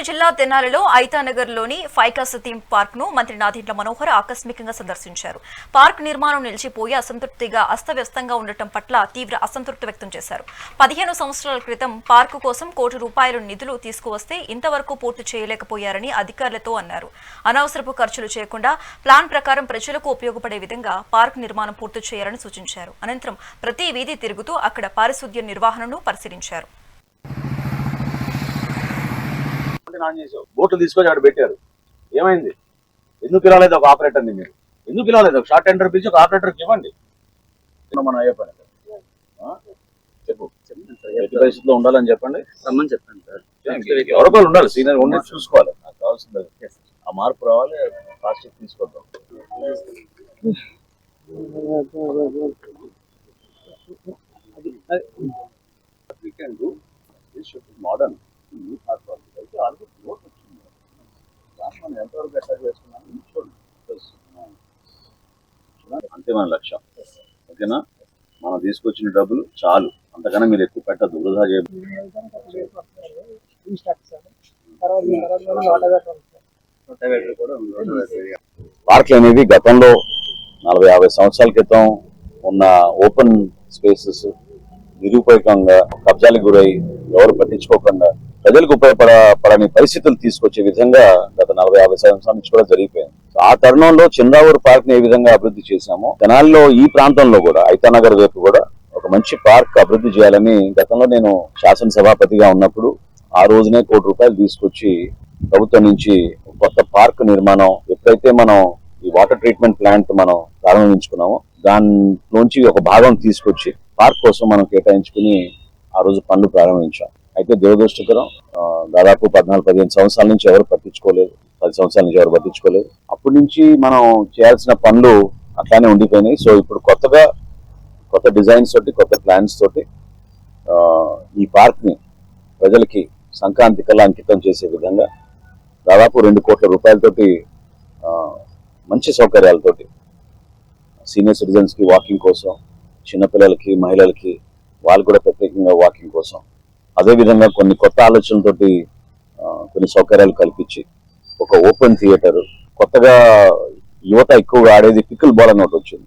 గుంటూరు జిల్లా తెనాలిలో ఐతానగర్లోని ఫైకాస్ థీమ్ పార్క్ను మంత్రి నాదింట్ల మనోహర్ ఆకస్మికంగా సందర్శించారు. పార్క్ నిర్మాణం నిలిచిపోయి అసంతృప్తిగా అస్తవ్యస్తంగా ఉండటం పట్ల తీవ్ర అసంతృప్తి వ్యక్తం చేశారు. పదిహేను సంవత్సరాల క్రితం పార్కు కోసం కోటి రూపాయల నిధులు తీసుకువస్తే ఇంతవరకు పూర్తి చేయలేకపోయారని అధికారులతో అన్నారు. అనవసరపు ఖర్చులు చేయకుండా ప్లాన్ ప్రకారం ప్రజలకు ఉపయోగపడే విధంగా పార్క్ నిర్మాణం పూర్తి చేయాలని సూచించారు. అనంతరం ప్రతి వీధి తిరుగుతూ అక్కడ పారిశుద్ధ్య నిర్వహణను పరిశీలించారు. ఆన్ చేసావు బోట్లు తీసుకొని అక్కడ పెట్టారు ఏమైంది ఎందుకు పిలవలేదు ఒక ఆపరేటర్ని మీరు ఎందుకు పిలవలేదు ఒక షార్ట్ టెండర్ పిలిచి ఒక ఆపరేటర్కి ఇవ్వండి మనం అయ్యే పని? చెప్పు ఎట్టి పరిస్థితిలో ఉండాలని చెప్పండి రమ్మని చెప్పండి సార్ ఎవరో ఉండాలి సీనియర్ ఉండి చూసుకోవాలి నాకు కావాల్సింది. ఆ మార్పు రావాలి ప్లాస్టిక్ తీసుకొద్దాం we అంతే మన లక్ష్యం ఓకేనా? మనం తీసుకొచ్చిన డబ్బులు చాలు. అంతకన్నా మీరు ఎక్కువ పెట్టద్దు. వృధా చేయ రోటావేటర్ కూడా ఉంది. పార్కులు అనేవి గతంలో నలభై యాభై సంవత్సరాల క్రితం ఉన్న ఓపెన్ స్పేసెస్ నిరుపయోగంగా కబ్జాలకు గురై ఎవరు పట్టించుకోకుండా ప్రజలకు ఉపయోగపడని పరిస్థితులు తీసుకొచ్చే విధంగా గత నలభై యాభై సంవత్సరాల నుంచి కూడా జరిగిపోయింది. ఆ తరుణంలో చంద్రావూరు పార్క్ని ఏ విధంగా అభివృద్ధి చేశామో తెనాలిలో ఈ ప్రాంతంలో కూడా ఐతానగర్ వైపు కూడా ఒక మంచి పార్క్ అభివృద్ధి చేయాలని గతంలో నేను శాసనసభాపతిగా ఉన్నప్పుడు ఆ రోజునే కోటి రూపాయలు తీసుకొచ్చి ప్రభుత్వం నుంచి కొత్త పార్క్ నిర్మాణం ఎప్పుడైతే మనం ఈ వాటర్ ట్రీట్మెంట్ ప్లాంట్ మనం ప్రారంభించుకున్నామో దానిలోంచి ఒక భాగం తీసుకొచ్చి పార్క్ కోసం మనం కేటాయించుకుని ఆ రోజు పనులు ప్రారంభించాం. అయితే దురదృష్టకరం దాదాపు పద్నాలుగు పదిహేను సంవత్సరాల నుంచి ఎవరు పట్టించుకోలేదు పది సంవత్సరాల నుంచి ఎవరు పట్టించుకోలేదు. అప్పటి నుంచి మనం చేయాల్సిన పనులు అట్లానే ఉండిపోయినాయి. సో ఇప్పుడు కొత్తగా కొత్త డిజైన్స్ తోటి కొత్త ప్లాన్స్ తోటి ఈ పార్క్ని ప్రజలకి సంక్రాంతి కల్లా అంకితం చేసే విధంగా దాదాపు రెండు కోట్ల రూపాయలతోటి మంచి సౌకర్యాలతోటి సీనియర్ సిటిజన్స్కి వాకింగ్ కోసం చిన్నపిల్లలకి మహిళలకి వాళ్ళు కూడా ప్రత్యేకంగా వాకింగ్ కోసం అదే విధంగా కొన్ని కొత్త ఆలోచనలతోటి కొన్ని సౌకర్యాలు కల్పించి ఒక ఓపెన్ థియేటర్ కొత్తగా యువత ఎక్కువగా ఆడేది పికిల్ బాల్ అని ఒకటి వచ్చింది.